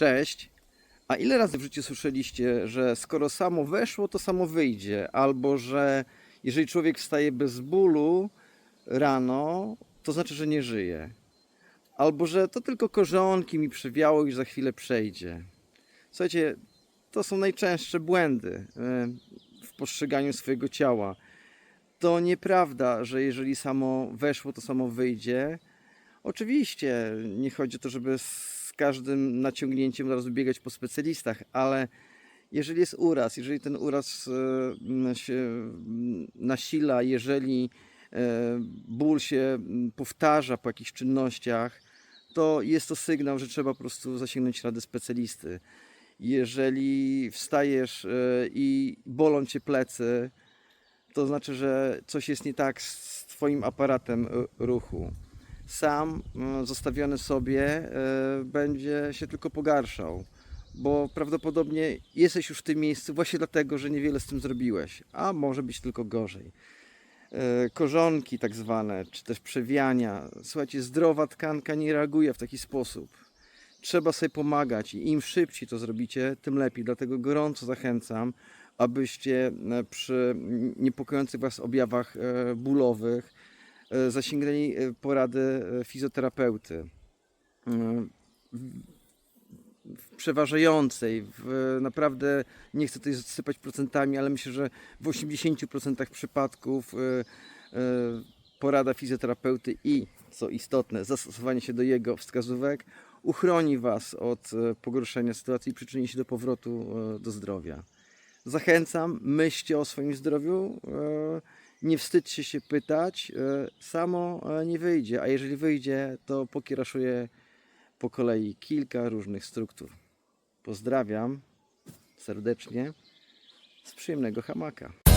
Cześć. A ile razy w życiu słyszeliście, że skoro samo weszło, to samo wyjdzie? Albo że jeżeli człowiek wstaje bez bólu rano, to znaczy, że nie żyje? Albo że to tylko korzonki mi przewiało i za chwilę przejdzie? Słuchajcie, to są najczęstsze błędy e, w postrzeganiu swojego ciała. To nieprawda, że jeżeli samo weszło, to samo wyjdzie. Oczywiście nie chodzi o to, żeby każdym naciągnięciem od razu biegać po specjalistach, ale jeżeli jest uraz, jeżeli ten uraz e, się nasila, jeżeli e, ból się powtarza po jakichś czynnościach, to jest to sygnał, że trzeba po prostu zasięgnąć rady specjalisty. Jeżeli wstajesz e, i bolą cię plecy, to znaczy, że coś jest nie tak z Twoim aparatem ruchu. Sam mm, zostawiony sobie e, będzie się tylko pogarszał, bo prawdopodobnie jesteś już w tym miejscu właśnie dlatego, że niewiele z tym zrobiłeś, a może być tylko gorzej. E, Korzonki tak zwane, czy też przewiania. Słuchajcie, zdrowa tkanka nie reaguje w taki sposób. Trzeba sobie pomagać i im szybciej to zrobicie, tym lepiej. Dlatego gorąco zachęcam, abyście e, przy niepokojących Was objawach bólowych zasięgnęli e, porady e, fizjoterapeuty. E, w- przeważającej, w naprawdę nie chcę tutaj sypać procentami, ale myślę, że w 80% przypadków e, e, porada fizjoterapeuty i, co istotne, zastosowanie się do jego wskazówek uchroni Was od e, pogorszenia sytuacji i przyczyni się do powrotu e, do zdrowia. Zachęcam, myślcie o swoim zdrowiu, e, nie wstydźcie się pytać, e, samo e, nie wyjdzie, a jeżeli wyjdzie, to pokieraszuję po kolei kilka różnych struktur. Pozdrawiam serdecznie z przyjemnego hamaka.